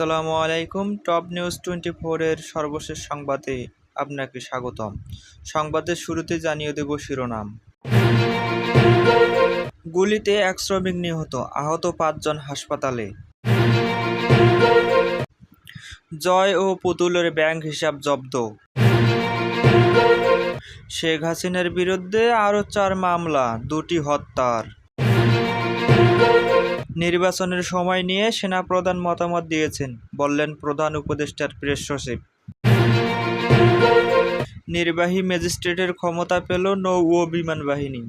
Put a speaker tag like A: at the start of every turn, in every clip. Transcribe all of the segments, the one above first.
A: আসসালামু আলাইকুম। Top news twenty ফোরের সর্বশেষ সংবাদে আপনাকে স্বাগতম। সংবাদের শুরুতে জানিয়ে দেব শিরোনাম। গুলিতে এক শ্রমিক নিহত, আহত পাঁচজন হাসপাতালে। জয় ও পুতুলের ব্যাংক হিসাব জব্দ। শেখ হাসিনার বিরুদ্ধে আরও চার মামলা, দুটি হত্যার। নির্বাচনের সময় নিয়ে সেনাপ্রধান মতামত দিয়েছেন, বললেন প্রধান উপদেষ্টার প্রেস সচিব। নির্বাহী ম্যাজিস্ট্রেটের ক্ষমতা পেল নৌ ও বিমান বাহিনী।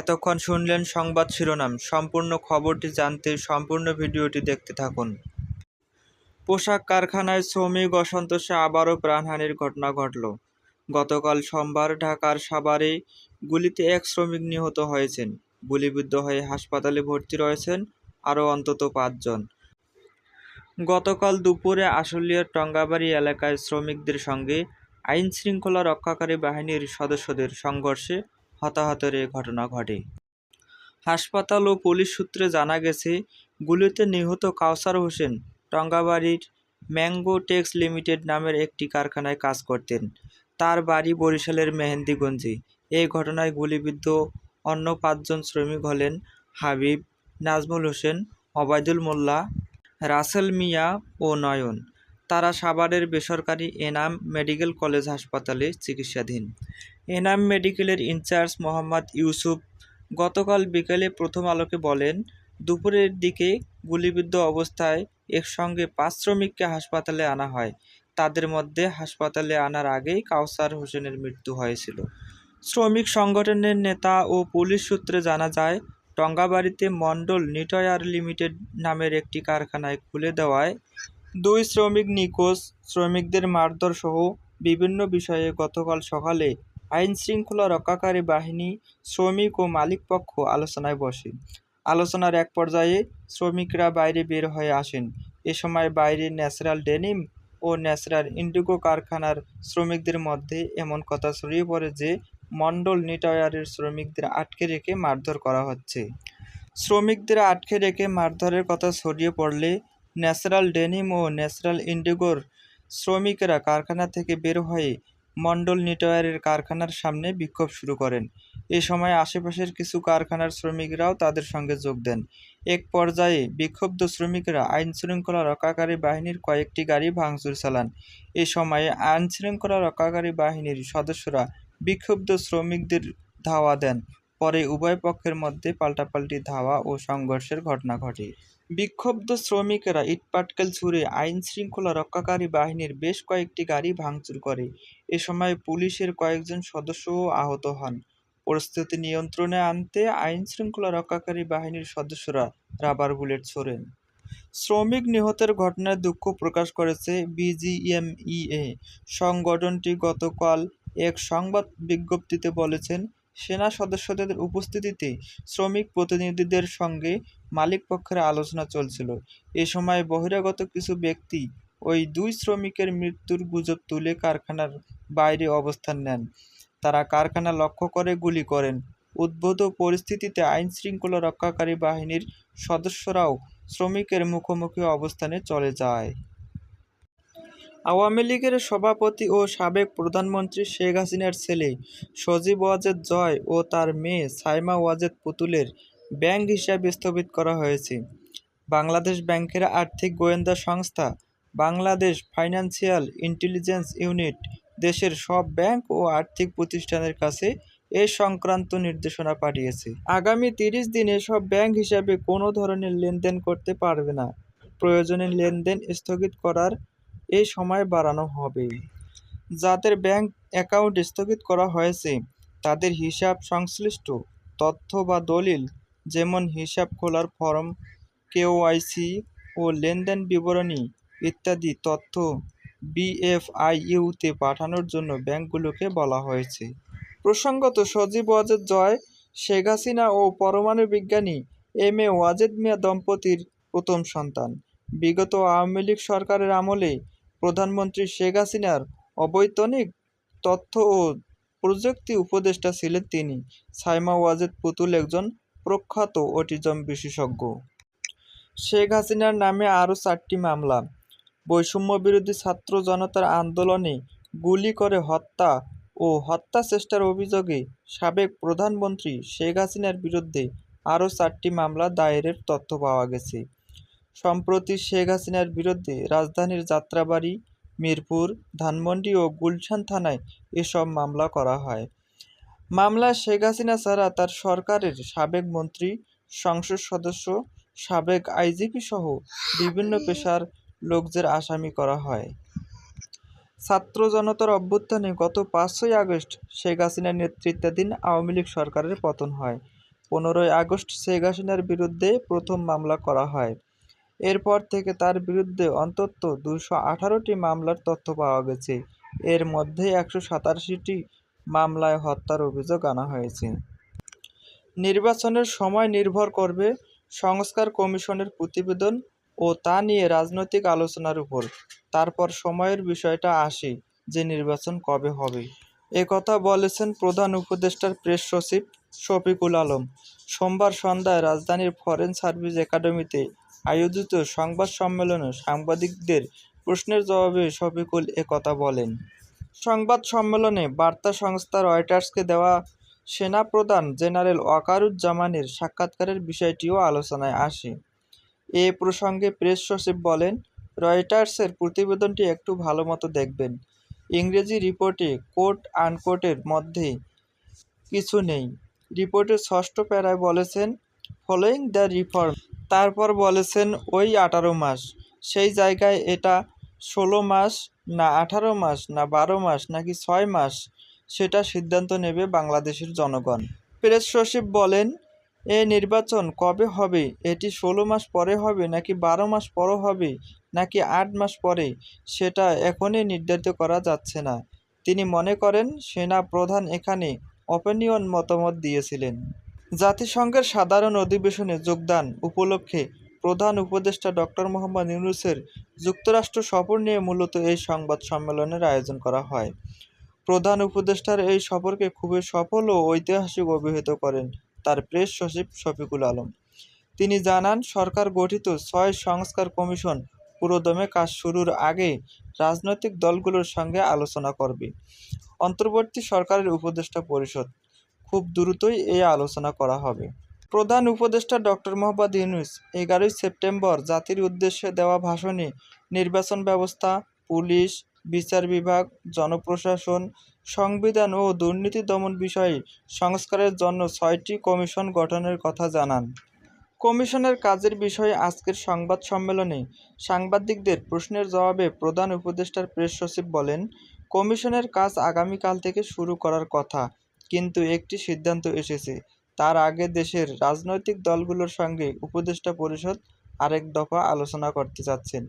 A: এতক্ষণ শুনলেন সংবাদ শিরোনাম। সম্পূর্ণ খবরটি জানতে, সম্পূর্ণ ভিডিওটি দেখতে থাকুন। পোশাক কারখানায় শ্রমিক অসন্তোষে আবারও প্রাণহানির ঘটনা ঘটল। গতকাল সোমবার ঢাকার সাভারে গুলিতে এক শ্রমিক নিহত হয়েছেন। গুলিবিদ্ধ হয়ে হাসপাতালে ভর্তি রয়েছেন আরও অন্তত পাঁচজন। গতকাল দুপুরে আশুলিয়ার টঙ্গাবাড়ি এলাকায় শ্রমিকদের সঙ্গে আইন শৃঙ্খলা রক্ষাকারী বাহিনীর সদস্যদের সংঘর্ষে হতাহতের এ ঘটনা ঘটে। হাসপাতাল ও পুলিশ সূত্রে জানা গেছে, গুলিতে নিহত কাউসার হোসেন টঙ্গাবাড়ির ম্যাঙ্গো টেক্স লিমিটেড নামের একটি কারখানায় কাজ করতেন। তার বাড়ি বরিশালের মেহেন্দিগঞ্জে। এই ঘটনায় গুলিবিদ্ধ অন্য পাঁচজন শ্রমিক হলেন হাবিব, নাজমুল হোসেন অবায়দুল মোল্লা, রাসেল মিয়া ও নয়ন। তারা সাভারের বেসরকারি এনাম মেডিকেল কলেজ হাসপাতালে চিকিৎসাধীন। এনাম মেডিকেলের ইনচার্জ মোহাম্মদ ইউসুফ গতকাল বিকেলে প্রথম আলোকে বলেন, দুপুরের দিকে গুলিবিদ্ধ অবস্থায় একসঙ্গে পাঁচ শ্রমিককে হাসপাতালে আনা হয়। তাদের মধ্যে হাসপাতালে আনার আগেই কাউসার হোসেনের মৃত্যু হয়েছিল। শ্রমিক সংগঠনের নেতা ও পুলিশ সূত্রে জানা যায়, টঙ্গাবাড়িতে মণ্ডল নিটয়ার লিমিটেড নামের একটি কারখানায় খুলে দেওয়ায় দুই শ্রমিক নিখোঁজ। শ্রমিকদের মারধর সহ বিভিন্ন বিষয়ে গতকাল সকালে আইন শৃঙ্খলা রক্ষাকারী বাহিনী, শ্রমিক ও মালিকপক্ষ আলোচনায় বসে। আলোচনার এক পর্যায়ে শ্রমিকরা বাইরে বের হয়ে আসেন। এ সময় বাইরে ন্যাচারাল ডেনিম ও ন্যাচারাল ইন্ডিগো কারখানার শ্রমিকদের মধ্যে এমন কথা ছড়িয়ে পড়ে যে মণ্ডল নিটয়ারের শ্রমিকদের আটকে রেখে মারধর করা হচ্ছে। শ্রমিকদের আটকে রেখে মারধরের কথা ছড়িয়ে পড়লে ন্যাচারাল ডেনিম ও ন্যাচারাল ইন্ডিগোর শ্রমিকেরা কারখানা থেকে বের হয়ে মণ্ডল নিটয়ারের কারখানার সামনে বিক্ষোভ শুরু করেন। এ সময় আশেপাশের কিছু কারখানার শ্রমিকরাও তাদের সঙ্গে যোগ দেন। এক পর্যায়ে বিক্ষুব্ধ শ্রমিকরা আইন শৃঙ্খলা রক্ষাকারী বাহিনীর কয়েকটি গাড়ি ভাঙচুর চালান। এ সময়ে আইন শৃঙ্খলা রক্ষাকারী বাহিনীর সদস্যরা বিক্ষুব্ধ শ্রমিকদের ধাওয়া দেন। পরে উভয় পক্ষের মধ্যে পাল্টাপাল্টি ধাওয়া ও সংঘর্ষের ঘটনা ঘটে। বিক্ষুব্ধ শ্রমিকেরা ইটপাটকেল ছুড়ে আইন শৃঙ্খলা রক্ষাকারী বাহিনীর বেশ কয়েকটি গাড়ি ভাঙচুর করে। এ সময় পুলিশের কয়েকজন সদস্যও আহত হন। পরিস্থিতি নিয়ন্ত্রণে আনতে আইন শৃঙ্খলা রক্ষাকারী বাহিনীর সদস্যরা রাবার বুলেট ছোড়েন। শ্রমিক নিহতের ঘটনায় দুঃখ প্রকাশ করেছে বিজিএমইএ। সংগঠনটি গতকাল এক সংবাদ বিজ্ঞপ্তিতে বলেছেন, সেনা সদস্যদের উপস্থিতিতে শ্রমিক প্রতিনিধিদের সঙ্গে মালিকপক্ষের আলোচনা চলছিল। এ সময় বহিরাগত কিছু ব্যক্তি ওই দুই শ্রমিকের মৃত্যুর গুজব তুলে কারখানার বাইরে অবস্থান নেন। তারা কারখানা লক্ষ্য করে গুলি করেন। উদ্ভূত পরিস্থিতিতে আইন শৃঙ্খলা রক্ষাকারী বাহিনীর সদস্যরাও শ্রমিকের মুখোমুখি অবস্থানে চলে যায়। আওয়ামী লীগের সভাপতি ও সাবেক প্রধানমন্ত্রী শেখ হাসিনার ছেলে সজীব ওয়াজেদ জয় ও তার মেয়ে সাইমা ওয়াজেদ পুতুলের ব্যাংক হিসাব স্থগিত করা হয়েছে। বাংলাদেশ ব্যাংকের আর্থিক গোয়েন্দা সংস্থা বাংলাদেশ ফাইন্যান্সিয়াল ইন্টেলিজেন্স ইউনিট দেশের সব ব্যাংক ও আর্থিক প্রতিষ্ঠানের কাছে এ সংক্রান্ত নির্দেশনা পাঠিয়েছে। আগামী তিরিশ দিনে সব ব্যাংক হিসাবে কোনো ধরনের লেনদেন করতে পারবে না। প্রয়োজনে লেনদেন স্থগিত করার এই সময় বাড়ানো হবে। যাদের ব্যাংক অ্যাকাউন্ট স্থগিত করা হয়েছে, তাদের হিসাব সংশ্লিষ্ট তথ্য বা দলিল, যেমন হিসাব খোলার ফর্ম কেওয়াইসি ও লেনদেন বিবরণী ইত্যাদি তথ্য বিএফআইইউতে পাঠানোর জন্য ব্যাংকগুলোকে বলা হয়েছে। প্রসঙ্গত সজীব ওয়াজেদ জয়, শেখ হাসিনা ও পরমাণু বিজ্ঞানী এম এ ওয়াজেদ মিয়া দম্পতির প্রথম সন্তান। বিগত আওয়ামী লীগ সরকারের আমলে প্রধানমন্ত্রী শেখ হাসিনার অবৈতনিক তথ্য ও প্রযুক্তি উপদেষ্টা ছিলেন তিনি। সাইমা ওয়াজেদ পুতুল একজন প্রখ্যাত অটিজম বিশেষজ্ঞ। শেখ হাসিনার নামে আরও চারটি মামলা। বৈষম্য বিরোধী ছাত্র জনতার আন্দোলনে গুলি করে হত্যা ও হত্যা চেষ্টার অভিযোগে সাবেক প্রধানমন্ত্রী শেখ হাসিনার বিরুদ্ধে আরও চারটি মামলা দায়েরের তথ্য পাওয়া গেছে। সম্প্রতি শেখ হাসিনার বিরুদ্ধে রাজধানীর যাত্রাবাড়ি, মিরপুর, ধানমন্ডি ও গুলশান থানায় এসব মামলা করা হয়। মামলায় শেখ হাসিনা ছাড়া তার সরকারের সাবেক মন্ত্রী, সংসদ সদস্য, সাবেক আইজিপি সহ বিভিন্ন পেশার লোকদের আসামি করা হয়। ছাত্র জনতার অভ্যুত্থানে গত পাঁচই আগস্ট শেখ হাসিনার নেতৃত্বাধীন আওয়ামী লীগ সরকারের পতন হয়। পনেরোই আগস্ট শেখ হাসিনার বিরুদ্ধে প্রথম মামলা করা হয়। এরপর থেকে তার বিরুদ্ধে অন্তত দুশো আঠারোটি মামলার তথ্য পাওয়া গেছে। এর মধ্যে একশো সাতাশিটি মামলায় হত্যার অভিযোগ আনা হয়েছে। নির্বাচনের সময় নির্ভর করবে সংস্কার কমিশনের প্রতিবেদন ও তা নিয়ে রাজনৈতিক আলোচনার উপর। তারপর সময়ের বিষয়টা আসে যে নির্বাচন কবে হবে। একথা বলেছেন প্রধান উপদেষ্টার প্রেস সচিব শফিকুল আলম। সোমবার সন্ধ্যায় রাজধানীর ফরেন সার্ভিস একাডেমিতে আয়োজিত সংবাদ সম্মেলনে সাংবাদিকদের প্রশ্নের জবাবে শফিকুল একথা বলেন। সংবাদ সম্মেলনে বার্তা সংস্থা রয়টার্সকে দেওয়া সেনা সেনাপ্রধান জেনারেল ওয়াকারুজ্জামানের সাক্ষাৎকারের বিষয়টিও আলোচনায় আসে। এ প্রসঙ্গে প্রেস সচিব বলেন, রয়টার্সের প্রতিবেদনটি একটু ভালো মতো দেখবেন। ইংরেজি রিপোর্টে কোট আনকোটের মধ্যে কিছু নেই। রিপোর্টের ষষ্ঠ প্যারায় বলেছেন ফলোয়িং দ্য রিফর্ম তারপর বলেছেন ওই আঠারো মাস। সেই জায়গায় এটা ষোলো মাস না আঠারো মাস না বারো মাস নাকি ছয় মাস, সেটা সিদ্ধান্ত নেবে বাংলাদেশের জনগণ। প্রেস সচিব বলেন, এ নির্বাচন কবে হবে? এটি ষোলো মাস পরে হবে নাকি বারো মাস পরও হবে নাকি আট মাস পরে? সেটা এখনই নির্ধারিত করা যাচ্ছে না। তিনি মনে করেন, সেনা প্রধান এখানে অপিনিয়ন মতামত দিয়েছিলেন। জাতিসংঘের সাধারণ অধিবেশনে যোগদান উপলক্ষে প্রধান উপদেষ্টা ডক্টর মোহাম্মদ ইউনুসের যুক্তরাষ্ট্র সফর নিয়ে মূলত এই সংবাদ সম্মেলনের আয়োজন করা হয়। প্রধান উপদেষ্টার এই সফরকে খুবই সফল ও ঐতিহাসিক অভিহিত করেন তার প্রেস সচিব শফিকুল আলম। তিনি জানান, সরকার গঠিত ছয় সংস্কার কমিশন পুরোদমে কাজ শুরুর আগে রাজনৈতিক দলগুলোর সঙ্গে আলোচনা করবে। অন্তর্বর্তী সরকারের উপদেষ্টা পরিষদ খুব দ্রুতই এই আলোচনা করা হবে। প্রধান উপদেষ্টা ডক্টর মোহাম্মদ ইউনুস, এগারোই সেপ্টেম্বর জাতির উদ্দেশ্যে দেওয়া ভাষণে নির্বাচন ব্যবস্থা, পুলিশ, বিচার বিভাগ, জনপ্রশাসন, সংবিধান ও দুর্নীতি দমন বিষয়ে সংস্কারের জন্য ছয়টি কমিশন গঠনের কথা জানান। কমিশনের কাজের বিষয়ে আজকের সংবাদ সম্মেলনে সাংবাদিকদের প্রশ্নের জবাবে প্রধান উপদেষ্টার প্রেস সচিব বলেন, কমিশনের কাজ আগামীকাল থেকে শুরু করার কথা। কিন্তু একটি সিদ্ধান্ত এসেছে। তার আগে দেশের রাজনৈতিক দলগুলোর সঙ্গে উপদেষ্টা পরিষদ আরেক দফা আলোচনা করতে যাচ্ছেন।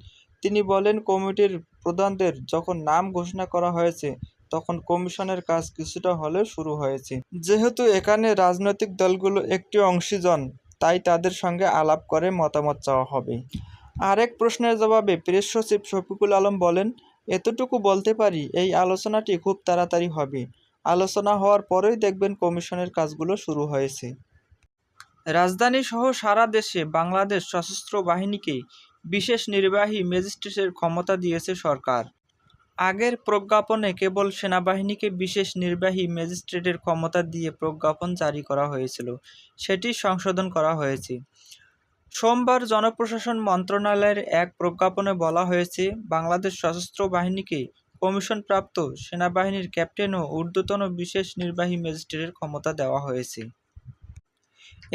A: তিনি বলেন, কমিটির প্রধানদের যখন নাম ঘোষণা করা হয়েছে, তখন কমিশনের কাজ কিছুটা হলেও শুরু হয়েছে। যেহেতু এখানে রাজনৈতিক দলগুলো একটি অংশীজন, তাই তাদের সঙ্গে আলাপ করে মতামত চাওয়া হবে। আরেক প্রশ্নের জবাবে প্রেস সচিব শফিকুল আলম বলেন, এতটুকু বলতে পারি, এই আলোচনাটি খুব তাড়াতাড়ি হবে। আলোচনা হওয়ার পরেই দেখবেন কমিশনের কাজগুলো শুরু হয়েছে। রাজধানী সহ সারা দেশে বাংলাদেশ সশস্ত্র বাহিনীকে বিশেষ নির্বাহী ম্যাজিস্ট্রেটের ক্ষমতা দিয়েছে সরকার। আগের প্রজ্ঞাপনে কেবল সেনাবাহিনীকে বিশেষ নির্বাহী ম্যাজিস্ট্রেটের ক্ষমতা দিয়ে প্রজ্ঞাপন জারি করা হয়েছিল, সেটি সংশোধন করা হয়েছে। সোমবার জনপ্রশাসন মন্ত্রণালয়ের এক প্রজ্ঞাপনে বলা হয়েছে, বাংলাদেশ সশস্ত্র বাহিনীকে কমিশনপ্রাপ্ত সেনাবাহিনীর ক্যাপ্টেন ও ঊর্ধ্বতন বিশেষ নির্বাহী ম্যাজিস্ট্রেটের ক্ষমতা দেওয়া হয়েছে।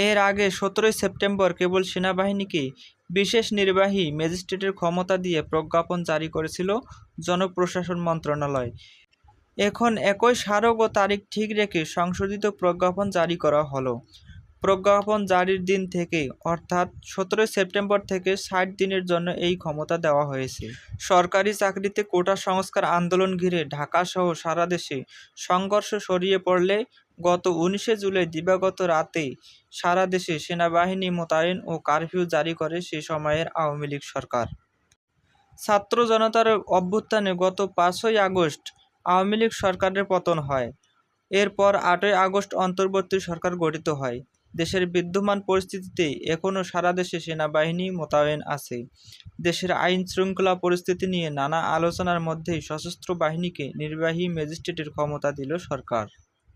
A: এর আগে সতেরোই সেপ্টেম্বর কেবল সেনাবাহিনীকে বিশেষ নির্বাহী ম্যাজিস্ট্রেটের ক্ষমতা দিয়ে প্রজ্ঞাপন জারি করেছিল জনপ্রশাসন মন্ত্রণালয়। এখন একই স্মারক ও তারিখ ঠিক রেখে সংশোধিত প্রজ্ঞাপন জারি করা হলো। প্রজ্ঞাপন জারির দিন থেকে অর্থাৎ সতেরোই সেপ্টেম্বর থেকে ষাট দিনের জন্য এই ক্ষমতা দেওয়া হয়েছে। সরকারি চাকরিতে কোটা সংস্কার আন্দোলন ঘিরে ঢাকাসহ সারা দেশে সংঘর্ষ সরিয়ে পড়লে গত উনিশে জুলাই দিবাগত রাতে সারা দেশে সেনাবাহিনী মোতায়েন ও কারফিউ জারি করে সে সময়ের আওয়ামী লীগ সরকার। ছাত্র জনতার অভ্যুত্থানে গত পাঁচই আগস্ট আওয়ামী লীগ সরকারের পতন হয়। এরপর আটই আগস্ট অন্তর্বর্তী সরকার গঠিত হয়। দেশের বিদ্যমান পরিস্থিতিতে এখনও সারা দেশে সেনাবাহিনী মোতায়েন আছে। দেশের আইন শৃঙ্খলা পরিস্থিতি নিয়ে নানা আলোচনার মধ্যেই সশস্ত্র বাহিনীকে নির্বাহী ম্যাজিস্ট্রেটের ক্ষমতা দিল সরকার।